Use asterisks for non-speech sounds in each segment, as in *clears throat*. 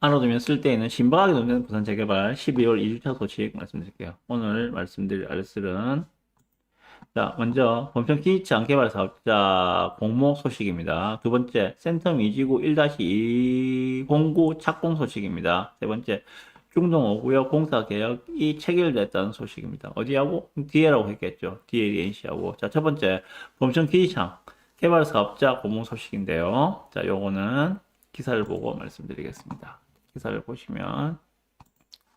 알아두면 쓸때 있는 신박하게 논된 부산 재개발 12월 2주차 소식 말씀드릴게요. 오늘 말씀드릴 알쓸은 자, 먼저 범평 기지창 개발 사업자 공모 소식입니다. 두 번째, 센텀 이지구 1-209 착공 소식입니다. 세 번째, 중동 5구역 공사 계약이 체결됐다는 소식입니다. 어디하고? DL하고 했겠죠. DLNC하고. 자, 첫 번째, 범평 기지창 개발 사업자 공모 소식인데요. 자, 요거는 기사를 보고 말씀드리겠습니다. 기사를 보시면,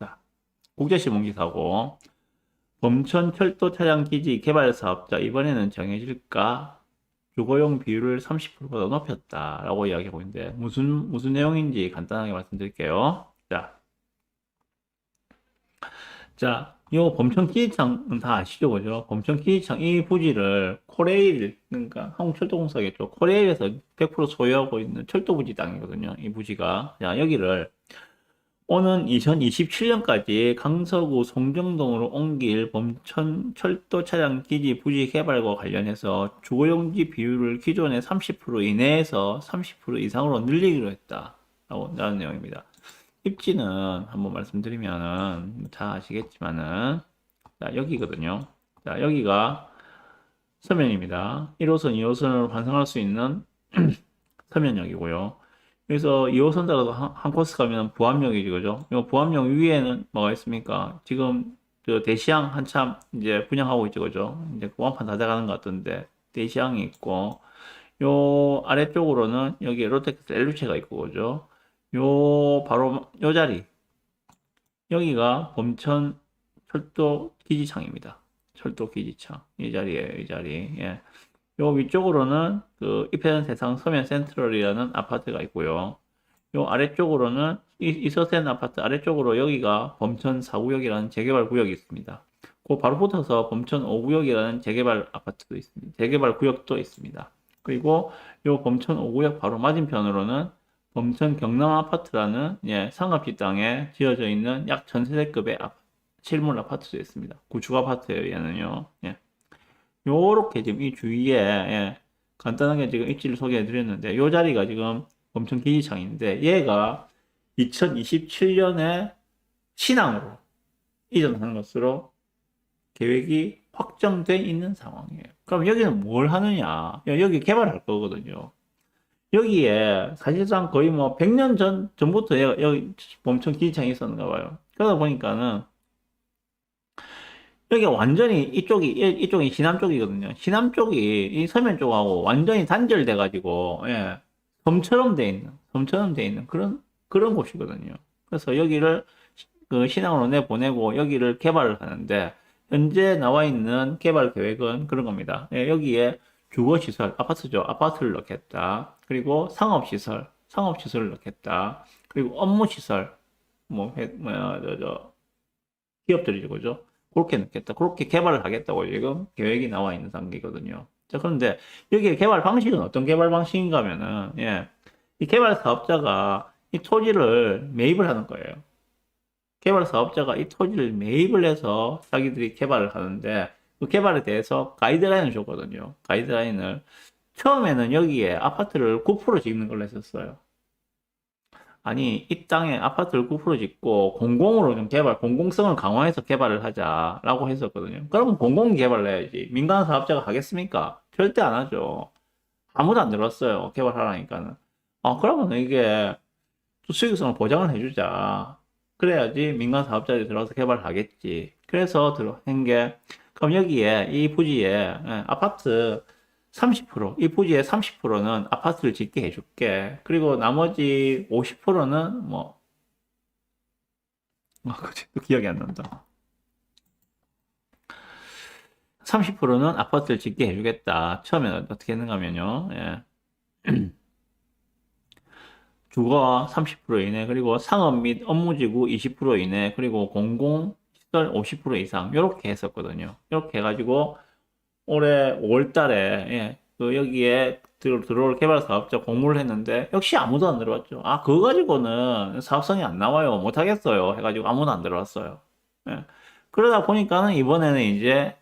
자, 국제신문 기사고, 범천 철도 차량 기지 개발 사업자 이번에는 정해질까? 주거용 비율을 30%보다 높였다라고 이야기하고 있는데 무슨 무슨 내용인지 간단하게 말씀드릴게요. 자, 자, 요 범천 기지창은 다 아시죠, 그죠? 범천 기지창 이 부지를 코레일 그러니까 한국철도공사겠죠. 코레일에서 100% 소유하고 있는 철도 부지 땅이거든요. 이 부지가 자 여기를 오는 2027년까지 강서구 송정동으로 옮길 범천 철도 차량 기지 부지 개발과 관련해서 주거용지 비율을 기존의 30% 이내에서 30% 이상으로 늘리기로 했다라고 라는 내용입니다. 입지는 한번 말씀드리면은 다 아시겠지만은 자 여기거든요. 자 여기가 서면입니다. 1호선, 2호선을 환승할 수 있는 *clears throat* 서면역이고요. 그래서 2호선 따라서 한, 한 코스 가면 부암역이지, 그죠? 이 부암역 위에는 뭐가 있습니까? 지금 저 대시양 한참 이제 분양하고 있죠, 그죠? 이제 완판 다 돼가는 것 같던데, 대시양이 있고, 요 아래쪽으로는 여기 롯데캐슬 엘루체가 있고, 그죠? 요 바로 요 자리 여기가 범천 철도 기지창입니다. 철도 기지창 이 자리에요, 이 자리. 예. 요 위쪽으로는 그 이태원 세상 서면 센트럴이라는 아파트가 있고요. 요 아래쪽으로는 이, 이서센 아파트 아래쪽으로 여기가 범천 4구역이라는 재개발 구역이 있습니다. 그 바로 붙어서 범천 5구역이라는 재개발 아파트도 있습니다. 재개발 구역도 있습니다. 그리고 요 범천 5구역 바로 맞은편으로는 범천 경남 아파트라는 예, 상업지 땅에 지어져 있는 약 전세대급의 아파트, 실물 아파트도 있습니다. 구축 아파트예요, 얘는요. 예. 요렇게 지금 이 주위에 예, 간단하게 지금 입지를 소개해 드렸는데 요 자리가 지금 범천 기지창인데 얘가 2027년에 신항으로 이전하는 것으로 계획이 확정돼 있는 상황이에요. 그럼 여기는 뭘 하느냐? 여기 개발할 거거든요. 여기에 사실상 거의 뭐 100년 전, 전부터 여기, 여기 범천 기지창이 있었는가 봐요. 그러다 보니까는 여기 완전히 이쪽이, 이- 이쪽이 시남 쪽이거든요. 시남 쪽이 이 서면 쪽하고 완전히 단절돼 가지고, 예, 섬처럼 돼 있는, 섬처럼 돼 있는 그런, 그런 곳이거든요. 그래서 여기를 그 신항으로 내보내고 여기를 개발을 하는데, 현재 나와 있는 개발 계획은 그런 겁니다. 예, 여기에 주거시설, 아파트죠. 아파트를 넣겠다. 그리고 상업시설, 상업시설을 넣겠다. 그리고 업무시설, 뭐, 해- 뭐야, 저, 저, 기업들이죠. 그죠? 그렇게 넣겠다. 그렇게 개발을 하겠다고 지금 계획이 나와 있는 단계거든요. 자, 그런데 여기 개발 방식은 어떤 개발 방식인가 하면은, 예, 이 개발 사업자가 이 토지를 매입을 하는 거예요. 개발 사업자가 이 토지를 매입을 해서 자기들이 개발을 하는데, 그 개발에 대해서 가이드라인을 줬거든요. 가이드라인을. 처음에는 여기에 아파트를 9% 짓는 걸로 했었어요. 아니, 이 땅에 아파트를 9% 짓고 공공으로 좀 개발, 공공성을 강화해서 개발을 하자라고 했었거든요. 그러면 공공 개발을 해야지. 민간 사업자가 하겠습니까? 절대 안 하죠. 아무도 안 들었어요. 개발하라니까는. 아, 그러면 이게 또 수익성을 보장을 해주자. 그래야지 민간 사업자들이 들어서 개발을 하겠지. 그래서 들어한 게, 그럼 여기에, 이 부지에, 예, 아파트 30%, 이 부지의 30%는 아파트를 짓게 해줄게. 그리고 나머지 50%는 뭐, 아, 그치. 또 기억이 안 난다. 30%는 아파트를 짓게 해주겠다. 처음에는 어떻게 했는가 하면요. 예. *clears throat* 주거 30% 이내, 그리고 상업 및 업무지구 20% 이내, 그리고 공공 시설 50% 이상, 이렇게 했었거든요. 이렇게 해가지고, 올해 5월 달에, 예, 그 여기에 들, 들어올 개발 사업자 공모를 했는데, 역시 아무도 안 들어왔죠. 아, 그거 가지고는 사업성이 안 나와요. 못 하겠어요. 해가지고 아무도 안 들어왔어요. 예. 그러다 보니까는 이번에는 이제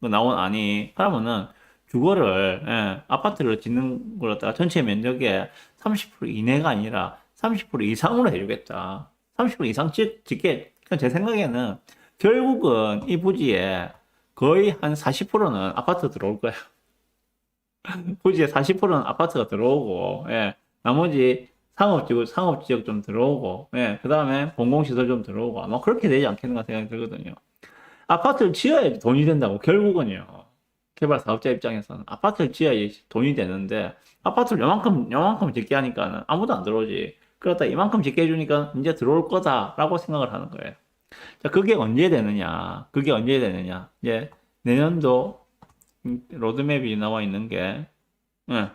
그 나온 안이, 그러면은 주거를, 예, 아파트를 짓는 걸 갖다가 전체 면적의 30% 이내가 아니라 30% 이상으로 해주겠다. 30% 이상 짓, 짓게, 그제 생각에는 결국은 이 부지에 거의 한 40%는 아파트 들어올 거야. *laughs* 부지에 40%는 아파트가 들어오고, 예, 나머지 상업지구, 상업지역 좀 들어오고, 예, 그 다음에 공공시설 좀 들어오고, 아마 그렇게 되지 않겠는가 생각이 들거든요. 아파트를 지어야지 돈이 된다고, 결국은요. 개발 사업자 입장에서는 아파트를 지어야지 돈이 되는데, 아파트를 요만큼, 요만큼 짓게 하니까는 아무도 안 들어오지. 그러다 이만큼 짓게 해주니까 이제 들어올 거다라고 생각을 하는 거예요. 자, 그게 언제 되느냐? 그게 언제 되느냐? 이제 내년도 음, 로드맵이 나와 있는 게, 예.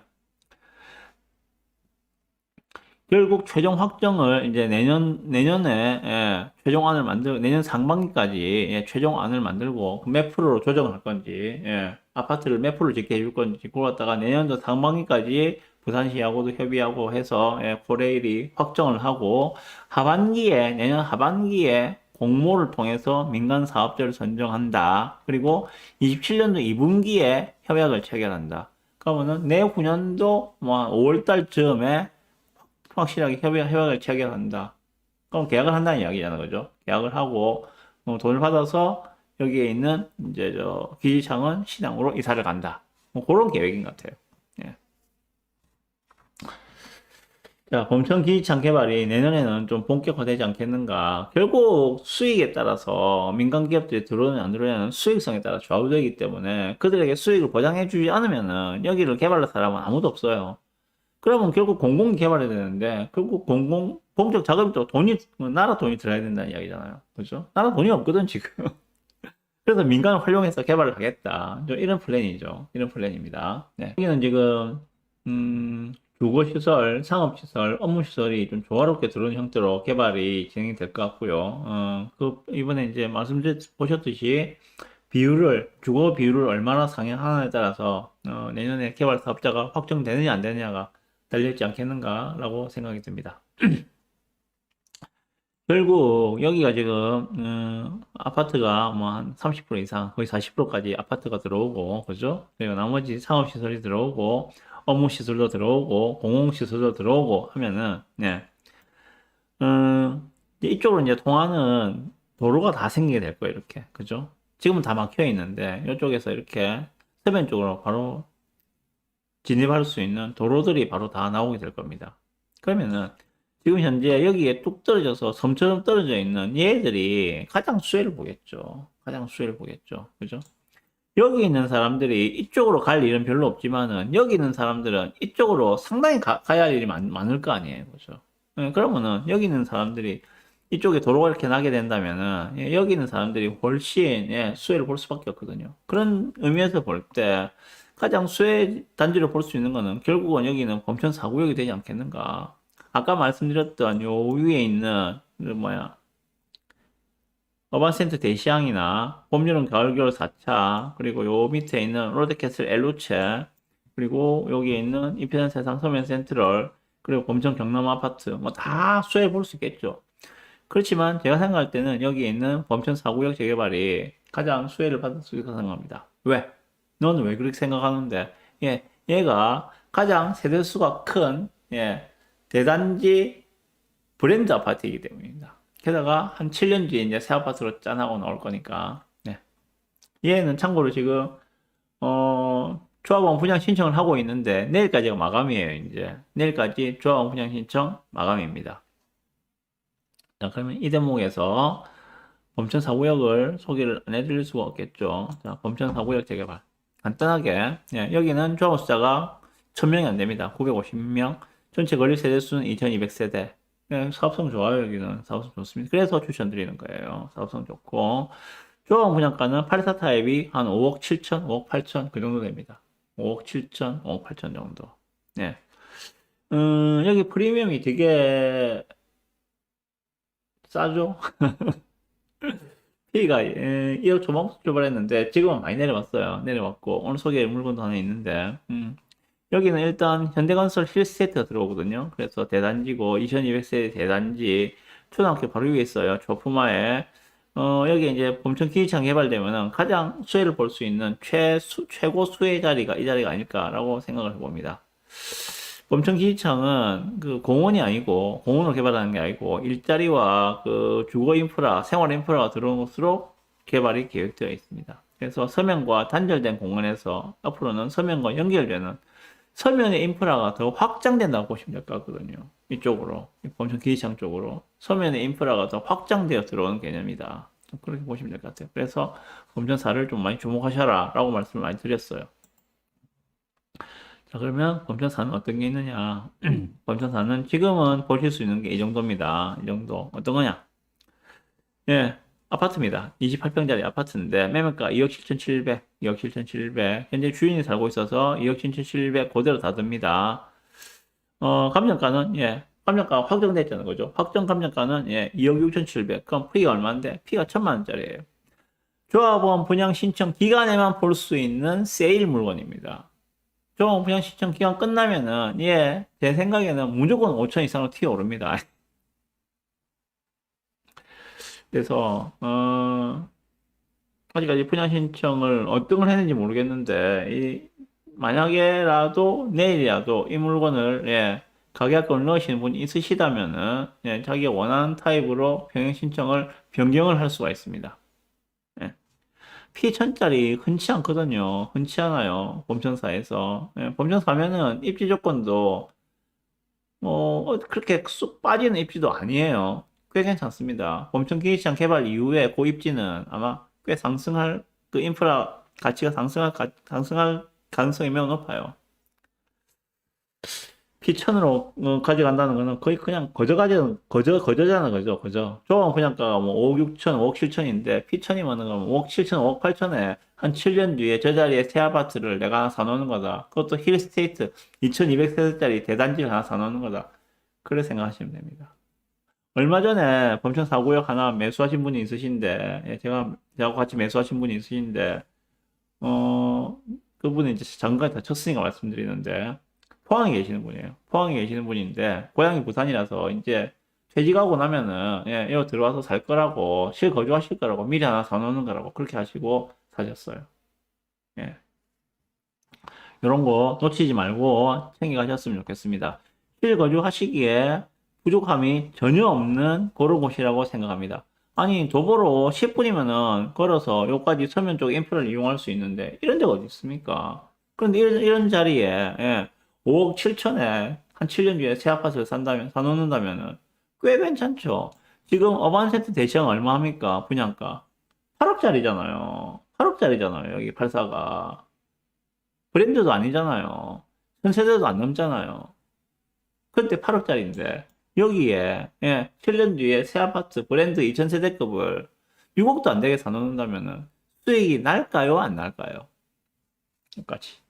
결국 최종 확정을 이제 내년, 내년에, 예, 최종안을 만들, 내년 상반기까지, 예, 최종안을 만들고, 그몇 프로로 조정할 건지, 예, 아파트를 몇 프로 짓게 해줄 건지, 그걸 갖다가 내년도 상반기까지 부산시하고도 협의하고 해서, 예, 코레일이 확정을 하고, 하반기에, 내년 하반기에 공모를 통해서 민간 사업자를 선정한다. 그리고 27년도 2분기에 협약을 체결한다. 그러면은 내후년도 뭐 5월달 즈음에 확실하게 협약, 협약을 체결한다. 그럼 계약을 한다는 이야기잖아, 그죠? 계약을 하고 어, 돈을 받아서 여기에 있는 이제 저 기지창은 시장으로 이사를 간다. 뭐 그런 계획인 것 같아요. 예. 자, 범천 기지창 개발이 내년에는 좀 본격화되지 않겠는가. 결국 수익에 따라서 민간 기업들이 들어오느냐 안 들어오냐는 수익성에 따라 좌우되기 때문에 그들에게 수익을 보장해주지 않으면은 여기를 개발할 사람은 아무도 없어요. 그러면 결국 공공이 개발해야 되는데 결국 공공 공적 자금이 또 돈이 나라 돈이 들어야 된다는 이야기잖아요. 그죠? 나라 돈이 없거든 지금. *laughs* 그래서 민간을 활용해서 개발을 하겠다. 좀 이런 플랜이죠. 이런 플랜입니다. 네. 여기는 지금 음, 주거시설, 상업시설, 업무시설이 좀 조화롭게 들어오는 형태로 개발이 진행이 될 것 같고요. 어, 그 이번에 이제 말씀 보셨듯이 비율을 주거 비율을 얼마나 상향하느냐에 따라서 어, 내년에 개발 사업자가 확정되느냐 안 되느냐가 달려있지 않겠는가라고 생각이 듭니다. *clears throat* 결국 여기가 지금 음, 아파트가 뭐 한 30% 이상 거의 40%까지 아파트가 들어오고 그죠? 그리고 나머지 상업시설이 들어오고 업무 시설도 들어오고 공공 시설도 들어오고 하면은 네. 음, 이쪽으로 이제 통하는 도로가 다 생기게 될 거예요 이렇게 그죠? 지금은 다 막혀 있는데 이쪽에서 이렇게 서변 쪽으로 바로 진입할 수 있는 도로들이 바로 다 나오게 될 겁니다. 그러면은 지금 현재 여기에 뚝 떨어져서 섬처럼 떨어져 있는 얘들이 가장 수혜를 보겠죠. 가장 수혜를 보겠죠. 그죠? 여기 있는 사람들이 이쪽으로 갈 일은 별로 없지만은 여기 있는 사람들은 이쪽으로 상당히 가, 야할 일이 많, 많을 거 아니에요. 그죠? 예, 그러면은 여기 있는 사람들이 이쪽에 도로가 이렇게 나게 된다면은 예, 여기 있는 사람들이 훨씬 예, 수혜를 볼 수밖에 없거든요. 그런 의미에서 볼 때 가장 수혜 단지로 볼 수 있는 거는 결국은 여기는 범천 사구역이 되지 않겠는가. 아까 말씀드렸던 요 위에 있는 그 뭐야 어반센터 대시항이나 봄, 여름, 가을, 겨울 4차 그리고 요 밑에 있는 로드캐슬 엘루체 그리고 여기에 있는 이편한 세상 서면 센트럴 그리고 범천 경남 아파트 뭐 다 수혜 볼 수 있겠죠. 그렇지만 제가 생각할 때는 여기에 있는 범천 사구역 재개발이 가장 수혜를 받을 수 있다고 생각합니다. 왜? 너는 왜 그렇게 생각하는데? 예, 얘가 가장 세대수가 큰 예, 대단지 브랜드 아파트이기 때문입니다. 게다가 한 7년 뒤에 이제 새 아파트로 짠하고 나올 거니까. 네. 얘는 참고로 지금 어 조합원 분양 신청을 하고 있는데 내일까지가 마감이에요. 이제 내일까지 조합원 분양 신청 마감입니다. 자, 그러면 이 대목에서 범천 사구역을 소개를 안 해드릴 수가 없겠죠. 자, 범천 사구역 재개발. 간단하게, 예, 여기는 조합원 숫자가 1000명이 안 됩니다. 950명. 전체 건립 세대 수는 2200세대. 예, 사업성 좋아요, 여기는. 사업성 좋습니다. 그래서 추천드리는 거예요. 사업성 좋고. 조합원 분양가는 84 타입이 한 5억 7천, 5억 8천, 그 정도 됩니다. 5억 7천, 5억 8천 정도. 예. 음, 여기 프리미엄이 되게 싸죠? P가 1억 초반부터 출발했는데 지금은 많이 내려왔어요. 내려왔고 오늘 소개할 물건도 하나 있는데 음, 여기는 일단 현대건설 힐세트가 들어오거든요. 그래서 대단지고 2200세대 대단지 초등학교 바로 위에 있어요. 조프마에 어, 여기 이제 범천 기지창 개발되면은 가장 수혜를 볼 수 있는 최수, 최고 수혜 자리가 이 자리가 아닐까라고 생각을 해봅니다. 범천 기지청은 그 공원이 아니고 공원을 개발하는 게 아니고 일자리와 그 주거 인프라, 생활 인프라가 들어온 것으로 개발이 계획되어 있습니다. 그래서 서면과 단절된 공원에서 앞으로는 서면과 연결되는 서면의 인프라가 더 확장된다고 보시면 될 것 같거든요. 이쪽으로, 이 범천 기지청 쪽으로 서면의 인프라가 더 확장되어 들어오는 개념이다. 그렇게 보시면 될 것 같아요. 그래서 범천사를 좀 많이 주목하셔라 라고 말씀을 많이 드렸어요. 자, 그러면 범천사는 어떤 게 있느냐? *clears throat* 범천사는 지금은 보실 수 있는 게 이 정도입니다. 이 정도. 어떤 거냐? 예, 아파트입니다. 28평짜리 아파트인데, 매매가 2억 7,700, 2억 7,700. 현재 주인이 살고 있어서 2억 7,700 그대로 닫습니다. 어, 감정가는, 예, 감정가가 확정됐잖아요. 그죠? 확정 감정가는, 예, 2억 6,700. 그럼 피가 얼마인데? 피가 천만 원짜리예요 조합원 분양 신청 기간에만 볼 수 있는 세일 물건입니다. 조합원 분양 신청 기간 끝나면은, 예, 제 생각에는 무조건 5천 이상으로 튀어 오릅니다. 그래서, 어, 아직까지 분양 신청을 어떤 걸 했는지 모르겠는데, 이, 만약에라도 내일이라도 이 물건을, 예, 가격을 넣으시는 분이 있으시다면은, 예, 자기가 원하는 타입으로 병행 신청을 변경을 할 수가 있습니다. P1000짜리 흔치 않거든요. 흔치 않아요. 범천사에서. 예, 범천사면은 입지 조건도 뭐 어, 그렇게 쑥 빠지는 입지도 아니에요. 꽤 괜찮습니다. 범천 기지시장 개발 이후에 그 입지는 아마 꽤 상승할 그 인프라 가치가 상승할 가- 상승할 가능성이 매우 높아요. P1000으로 어, 가져간다는 거는 거의 그냥 거저 가져 거저 거저잖아 거저 거저 조합 분양가가 뭐 5억 6천 5억 7천인데 P1000이면은 그럼 5억 7천 5억 8천에 한 7년 뒤에 저 자리에 새 아파트를 내가 하나 사놓는 거다 그것도 힐스테이트 2200세대짜리 대단지를 하나 사놓는 거다 그래 생각하시면 됩니다 얼마 전에 범천 4구역 하나 매수하신 분이 있으신데 예, 제가 저하고 같이 매수하신 분이 있으신데 어 그분은 이제 장가에 다쳤으니까 말씀드리는데 포항에 계시는 분이에요. 포항에 계시는 분인데 고향이 부산이라서 이제 퇴직하고 나면은 예, 이거 들어와서 살 거라고 실거주하실 거라고 미리 하나 사놓는 거라고 그렇게 하시고 사셨어요. 예. 이런 거 놓치지 말고 챙겨가셨으면 좋겠습니다. 실거주 하시기에 부족함이 전혀 없는 그런 곳이라고 생각합니다. 아니 도보로 10분이면은 걸어서 여기까지 서면 쪽 인프라를 이용할 수 있는데 이런 데가 어디 있습니까? 그런데 이런, 이런 자리에 예, 5억 7천에 한 7년 뒤에 새 아파트를 산다면, 사놓는다면은 꽤 괜찮죠. 지금 어반센트 대시장 얼마 합니까? 분양가. 8억짜리잖아요. 8억짜리잖아요. 여기 84가. 브랜드도 아니잖아요. 전 세대도 안 넘잖아요. 그때 8억짜리인데, 여기에, 예, 7년 뒤에 새 아파트 브랜드 2000세대급을 6억도 안 되게 사놓는다면은 수익이 날까요? 안 날까요? 여기까지.